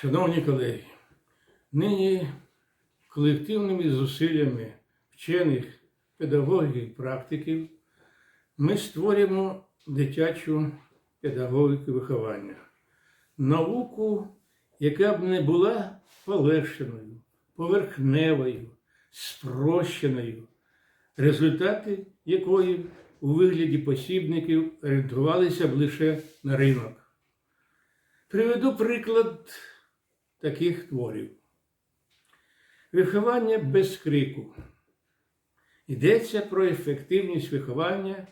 Шановні колеги, нині колективними зусиллями вчених педагогів і практиків ми створюємо дитячу педагогіку виховання, науку, яка б не була полегшеною, поверхневою, спрощеною, результати якої у вигляді посібників орієнтувалися б лише на ринок. Приведу приклад таких творів. Виховання без крику. Йдеться про ефективність виховання,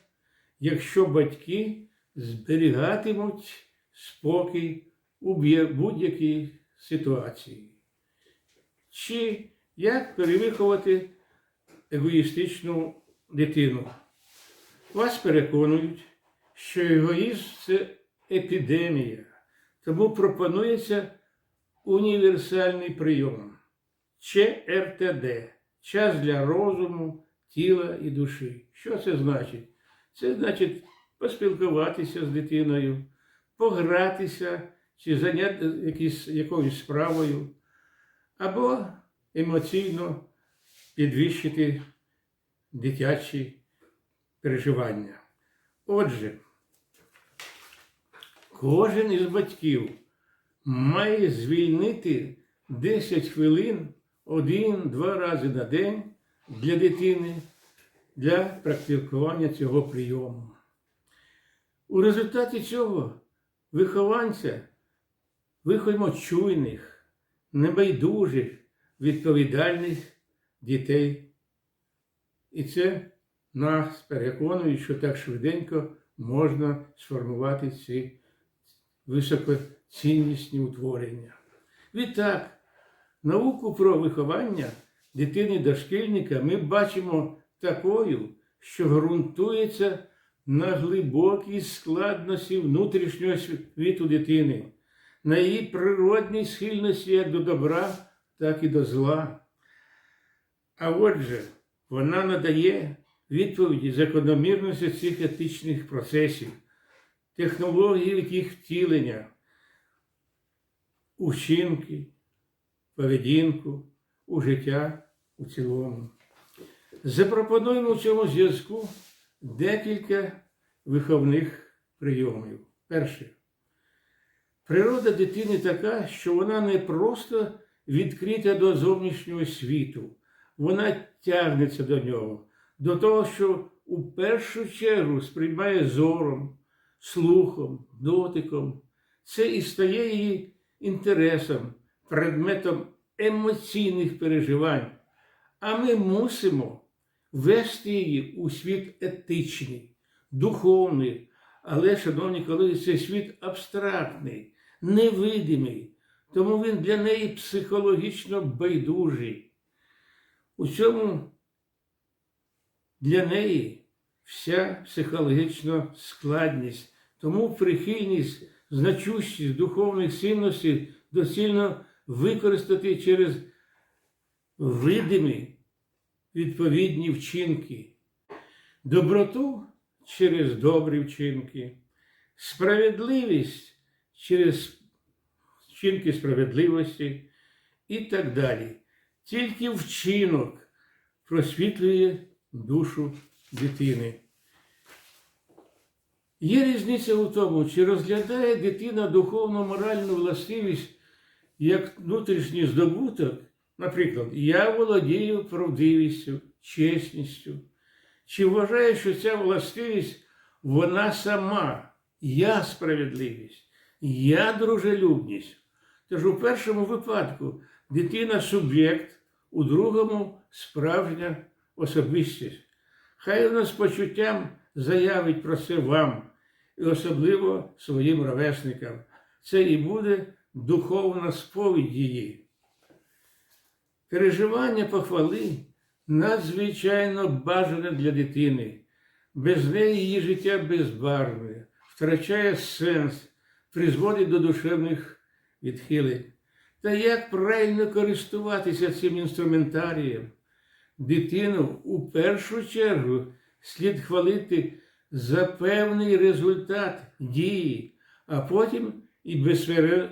якщо батьки зберігатимуть спокій у будь-якій ситуації. Чи як перевиховати егоїстичну дитину? Вас переконують, що егоїзм це епідемія, тому пропонується універсальний прийом ЧРТД час для розуму, тіла і душі. Що це значить? Це значить поспілкуватися з дитиною, погратися чи зайняти якісь, якоюсь справою, або емоційно підвищити дитячі переживання. Отже, кожен із батьків має звільнити 10 хвилин один-два рази на день для дитини для практикування цього прийому. У результаті цього вихованця виховуємо чуйних, небайдужих, відповідальних дітей. І це нас переконує, що так швиденько можна сформувати ці високоціннісні утворення. Відтак, науку про виховання дитини дошкільника ми бачимо такою, що ґрунтується на глибокій складності внутрішнього світу дитини, на її природній схильності як до добра, так і до зла. А отже, вона надає відповіді закономірності цих етичних процесів, технології їх втілення, учинки, поведінку, у життя у цілому. Запропонуємо в цьому зв'язку декілька виховних прийомів. Перше. Природа дитини така, що вона не просто відкрита до зовнішнього світу, вона тягнеться до нього, до того, що у першу чергу сприймає зором, слухом, дотиком. Це і стає її інтересом, предметом емоційних переживань. А ми мусимо вести її у світ етичний, духовний, але, шановні колеги, цей світ абстрактний, невидимий, тому він для неї психологічно байдужий. У цьому для неї вся психологічна складність, тому прихильність, значущість духовних цінностей доцільно використати через видимі відповідні вчинки, доброту через добрі вчинки, справедливість через вчинки справедливості. І так далі. Тільки вчинок просвітлює душу дитини. Є різниця у тому, чи розглядає дитина духовно-моральну властивість як внутрішній здобуток, наприклад, я володію правдивістю, чесністю, чи вважає, що ця властивість вона сама, я справедливість, я дружелюбність. Тож у першому випадку дитина суб'єкт, у другому справжня особистість. Хай вона з почуттям заявить про це вам і особливо своїм ровесникам. Це і буде духовна сповідь її. Переживання похвали надзвичайно бажане для дитини. Без неї її життя безбарвне, втрачає сенс, призводить до душевних відхилень. Та як правильно користуватися цим інструментарієм? Дитину у першу чергу слід хвалити за певний результат дії, а потім і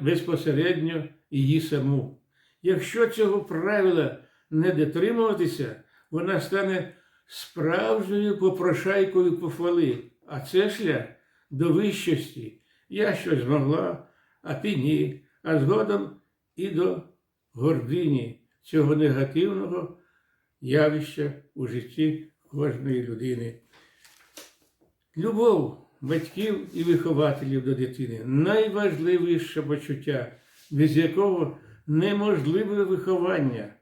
безпосередньо її саму. Якщо цього правила не дотримуватися, вона стане справжньою попрошайкою похвали, а це шлях до вищості. Я щось змогла, а ти ні, а згодом і до гордині цього негативного явища у житті кожної людини. Любов батьків і вихователів до дитини найважливіше почуття, без якого неможливе виховання.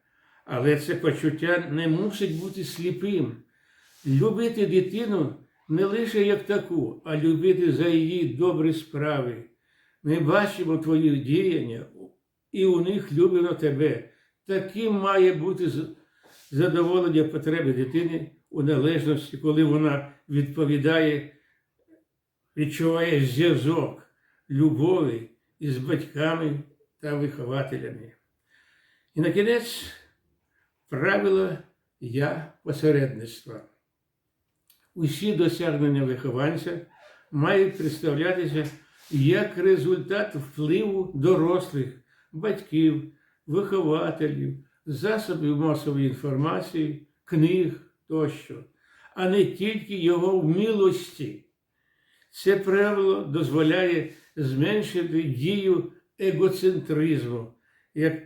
Але це почуття не мусить бути сліпим. Любити дитину не лише як таку, а любити за її добрі справи. Ми бачимо твої діяння і у них любимо тебе. Таким має бути задоволення потреби дитини у належності, коли вона відповідає, відчуває зв'язок любові із батьками та вихователями. І на кінець правило я посередництва. Усі досягнення вихованця мають представлятися як результат впливу дорослих, батьків, вихователів, засобів масової інформації, книг тощо, а не тільки його вмілості. Це правило дозволяє зменшити дію егоцентризму як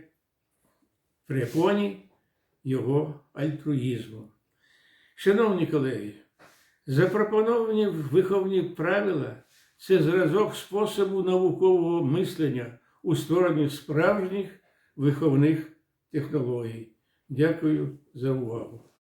препоні його альтруїзму. Шановні колеги, запропоновані виховні правила це зразок способу наукового мислення у стороні справжніх виховних технологій. Дякую за увагу.